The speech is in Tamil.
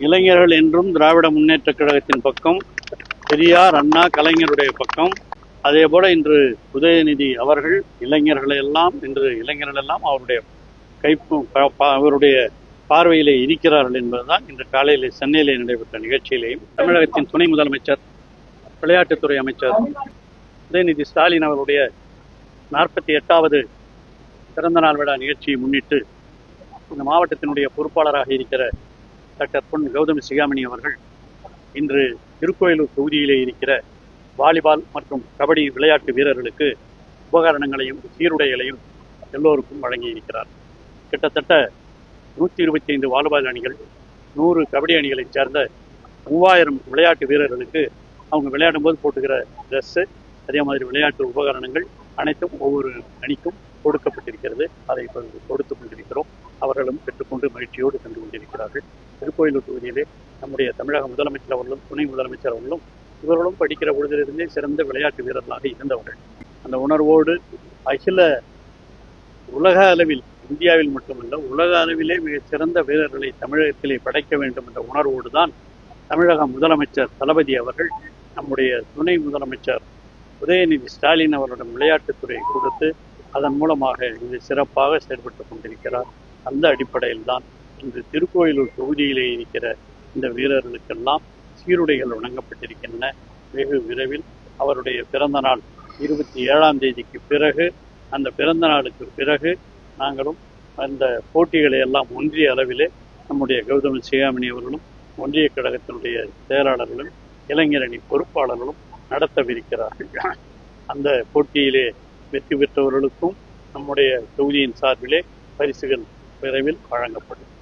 இளைஞர்கள் என்றும் திராவிட முன்னேற்ற கழகத்தின் பக்கம் பெரியார் அண்ணா கலைஞருடைய பக்கம். அதே போல இன்று உதயநிதி அவர்கள் இளைஞர்களை எல்லாம் இன்று இளைஞர்கள் எல்லாம் அவருடைய கைப்பு ப- ப- அவருடைய பார்வையிலே இருக்கிறார்கள் என்பதுதான் இன்று காலையில் சென்னையிலே நடைபெற்ற நிகழ்ச்சியிலேயும் தமிழகத்தின் துணை முதலமைச்சர் விளையாட்டுத்துறை அமைச்சர் உதயநிதி ஸ்டாலின் அவருடைய நாற்பத்தி எட்டாவது பிறந்தநாள் விழா நிகழ்ச்சியை முன்னிட்டு இந்த மாவட்டத்தினுடைய பொறுப்பாளராக இருக்கிற டாக்டர் பொன் கௌதமி சிகாமணி அவர்கள் இன்று திருக்கோயிலூர் தொகுதியிலே இருக்கிற வாலிபால் மற்றும் கபடி விளையாட்டு வீரர்களுக்கு உபகரணங்களையும் சீருடைகளையும் எல்லோருக்கும் வழங்கி இருக்கிறார் கிட்டத்தட்ட நூற்றி இருபத்தி ஐந்து வாலிபால் அணிகள் நூறு கபடி அணிகளைச் சேர்ந்த மூவாயிரம் விளையாட்டு வீரர்களுக்கு அவங்க விளையாடும் போது போட்டுக்கிற ட்ரெஸ்ஸு அதே மாதிரி விளையாட்டு உபகரணங்கள் அனைத்தும் ஒவ்வொரு அணிக்கும் கொடுக்கப்பட்டிருக்கிறது. அதை இப்பொழுது கொடுத்து கொண்டிருக்கிறோம். அவர்களும் பெற்றுக்கொண்டு மகிழ்ச்சியோடு சென்று கொண்டிருக்கிறார்கள். திருக்கோயிலூர் தொகுதியிலே நம்முடைய தமிழக முதலமைச்சர் அவர்களும் துணை முதலமைச்சர் அவர்களும் இவர்களும் படிக்கிற பொழுதிலிருந்தே சிறந்த விளையாட்டு வீரர்களாக இருந்தவர்கள். அந்த உணர்வோடு அகில உலக அளவில் இந்தியாவில் மட்டுமல்ல உலக அளவிலே மிகச் சிறந்த வீரர்களை தமிழகத்திலே படைக்க வேண்டும் என்ற உணர்வோடு தான் தமிழக முதலமைச்சர் தளபதி அவர்கள் நம்முடைய துணை முதலமைச்சர் உதயநிதி ஸ்டாலின் அவரிடம் விளையாட்டுத்துறை கொடுத்து அதன் மூலமாக இது சிறப்பாக செயல்பட்டு கொண்டிருக்கிறார். அந்த அடிப்படையில் தான் இன்று திருக்கோயிலூர் தொகுதியிலே இருக்கிற இந்த வீரர்களுக்கெல்லாம் சீருடைகள் வழங்கப்பட்டிருக்கின்றன. வெகு விரைவில் அவருடைய பிறந்த நாள் இருபத்தி ஏழாம் தேதிக்கு பிறகு அந்த பிறந்த நாளுக்கு பிறகு நாங்களும் அந்த போட்டிகளை எல்லாம் ஒன்றிய அளவிலே நம்முடைய கௌதம சிகாமணி அவர்களும் ஒன்றிய கழகத்தினுடைய செயலாளர்களும் இளைஞரணி பொறுப்பாளர்களும் நடத்தவிருக்கிறார்கள். அந்த போட்டியிலே வெற்றி பெற்றவர்களுக்கும் நம்முடைய தொகுதியின் சார்பிலே பரிசுகள் விரைவில் வழங்கப்படும்.